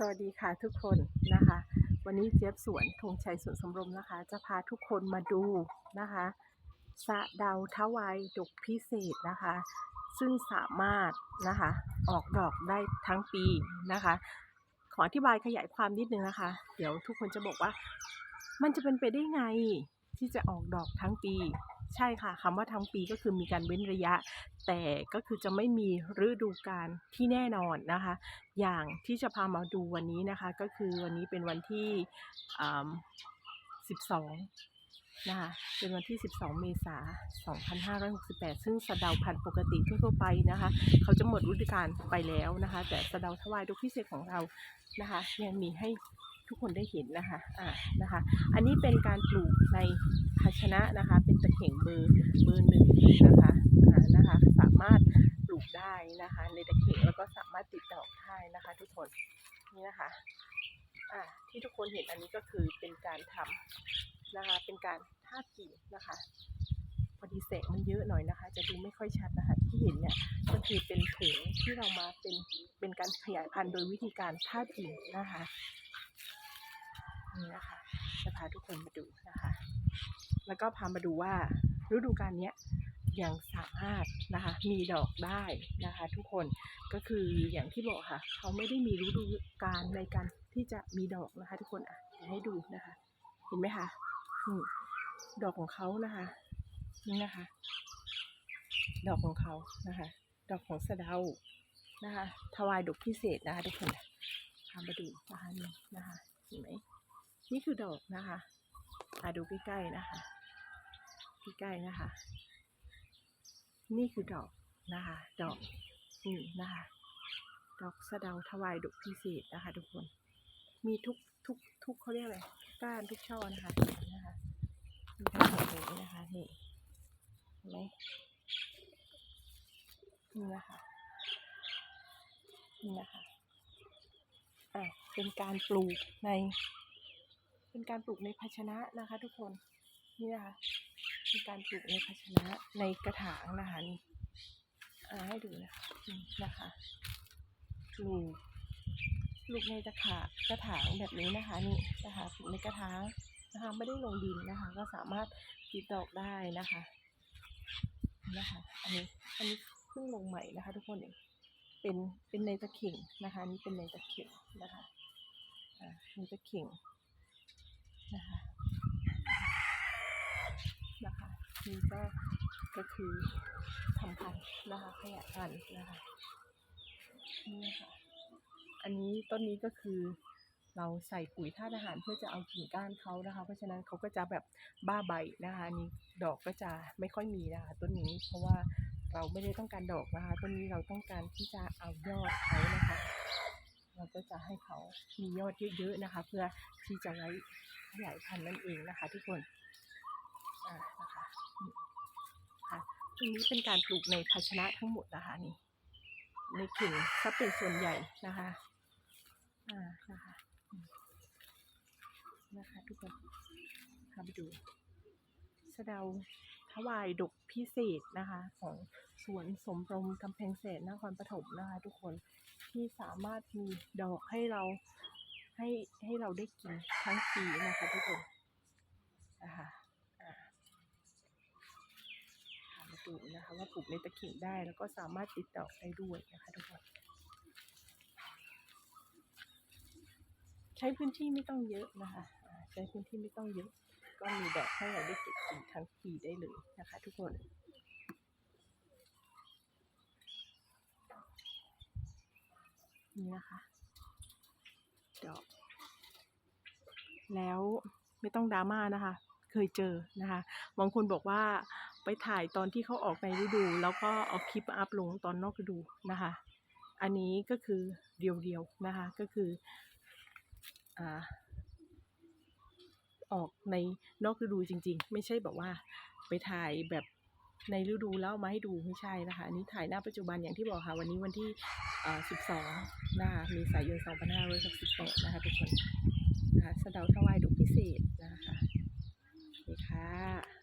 สวัสดีค่ะทุกคนนะคะ วันนี้เจี๊ยบสวนธงชัยสวนสมรมนะคะ จะพาทุกคนมาดูนะคะสะเดาทวายดกพิเศษนะคะ ซึ่งสามารถนะคะออกดอกได้ทั้งปีนะคะ ขออธิบายขยายความนิดนึงนะคะ เดี๋ยวทุกคนจะบอกว่า มันจะเป็นไปได้ไงที่จะออกดอกทั้งปี ใช่ค่ะคำว่าทั้งปีก็คือมีการเว้นระยะ แต่ก็คือจะไม่มีฤดูกาลที่แน่นอนนะคะ อย่างที่จะพามาดูวันนี้นะคะ ก็คือวันนี้เป็นวันที่12นะคะเป็นวันที่ 12 เมษายน 2568 ซึ่งสะเดาพันธุ์ปกติทั่วไปนะคะ เขาจะหมดฤดูกาลไปแล้วนะคะ แต่สะเดาทวายดอกพิเศษของเรานะคะ ยังมีให้ ทุกคนได้เห็นนะคะอ่านะคะ อันนี้เป็นการปลูกในภาชนะนะคะ เป็นตะเข่งเบอร์เบอร์หนึ่งนะคะอ่านะคะสามารถปลูกได้นะคะ ในตะเข่งแล้วก็สามารถติดดอกได้นะคะ ทุกคนนี่นะคะอ่าที่ทุกคนเห็นอันนี้ก็คือเป็นการทำนะคะ เป็นการทาบกิ่งนะคะพอดีแสงมันเยอะหน่อยนะคะ จะดูไม่ค่อยชัดนะคะ ที่เห็นเนี่ยก็คือเป็นถุงที่เรามาเป็นเป็นการขยายพันธุ์โดยวิธีการทาบกิ่งนะคะ นี่นะคะจะพาทุกคนมาดูนะคะ แล้วก็พามาดูว่าฤดูกาลเนี้ยยังสามารถนะคะ มีดอกได้นะคะ ทุกคนก็คืออย่างที่บอกค่ะ เขาไม่ได้มีฤดูกาลในการที่จะมีดอกนะคะ ทุกคนอะให้ดูนะคะ เห็นไหมคะนี่ดอกของเขานะคะ นี่นะคะ ดอกของเขานะคะ ดอกของสะเดานะคะถวายดอกพิเศษนะคะ ทุกคนพามาดูนะคะนี่นะคะเห็นไหม นี่คือดอกนะคะมาดูใกล้ๆนะคะใกล้ๆนะคะ นี่คือดอกนะคะ ดอกนี่นะคะ ดอกสะเดาถวายดอกพิเศษนะคะ ทุกคน มีทุกทุกทุกเขาเรียกอะไรก้านทุกช่อนะคะนี่นะคะมีทั้งหมดเลยนะคะนี่เห็นไหมนี่นะคะนี่นะคะอะเป็นการปลูกใน เป็นการปลูกในภาชนะนะคะ ทุกคนนี่นะคะเป็นการปลูกในภาชนะในกระถางนะคะนี่ให้ดูนะคะนี่นะคะปลูกปลูกในตะขากระถางแบบนี้นะคะนี่นะคะปลูกในกระถางนะคะไม่ได้ลงดินนะคะ ก็สามารถติดดอกได้นะคะนะคะอันนี้อันนี้เพิ่งลงใหม่นะคะ ทุกคนเองเป็นเป็นในตะเข่งนะคะนนี่เป็นในตะเข่งนะคะอ่าในตะเข่ง นะคะนะคะนี่ก็ก็คือทำพันนะคะขยายพันนะคะนี่นะคะอันนี้ต้นนี้ก็คือเราใส่ปุ๋ยธาตุอาหารเพื่อจะเอากิ่งก้านเขานะคะ เพราะฉะนั้นเขาก็จะแบบบ้าใบนะคะอันนี้ดอกก็จะไม่ค่อยมีนะคะต้นนี้เพราะว่าเราไม่ได้ต้องการดอกนะคะต้นนี้เราต้องการที่จะเอายอดเขานะคะ เราก็จะให้เขามียอดเยอะๆนะคะ เพื่อที่จะไว้ขยายพันธุ์นั่นเองนะคะ ทุกคนอ่านะคะค่ะตรงนี้เป็นการปลูกในภาชนะทั้งหมดนะคะนี่ในเข่งถ้าเป็นส่วนใหญ่นะคะอ่านะคะนะคะทุกคนพาไปดูสะเดาทวายดกพิเศษนะคะของ สวนสมรมกำแพงแสนนครปฐมนะคะทุกคนที่สามารถมีดอกให้เราให้ให้เราได้กินทั้งปีนะคะทุกคนนะคะอ่าถามาดูนะคะว่าปลูกในตะข่งได้แล้วก็สามารถติดดอกได้ด้วยนะคะทุกคนใช้พื้นที่ไม่ต้องเยอะนะคะใช้พื้นที่ไม่ต้องเยอะ ก็มีดอกให้เราได้เก็บกินทั้งปีได้เลยนะคะ ทุกคน นี่นะคะเดอกแล้วไม่ต้องดราม่านะคะ เคยเจอนะคะบางคนบอกว่าไปถ่ายตอนที่เขาออกในฤดู แล้วก็เอาคลิปอัพลงตอนนอกฤดูนะคะ อันนี้ก็คือเดียวๆนะคะก็คืออ่าออกในนอกฤดูจริง ๆ ไม่ใช่แบบว่าไปถ่ายแบบ ในฤดูแล้วมาให้ดูไม่ใช่นะคะอันนี้ถ่ายหน้าปัจจุบันอย่างที่บอกค่ะ วันนี้วันที่ 12 นะคะมีสายยน2568 นะคะทุกคนนะคะสะเดาถวายดุกพิเศษนะคะโอเคค่ะ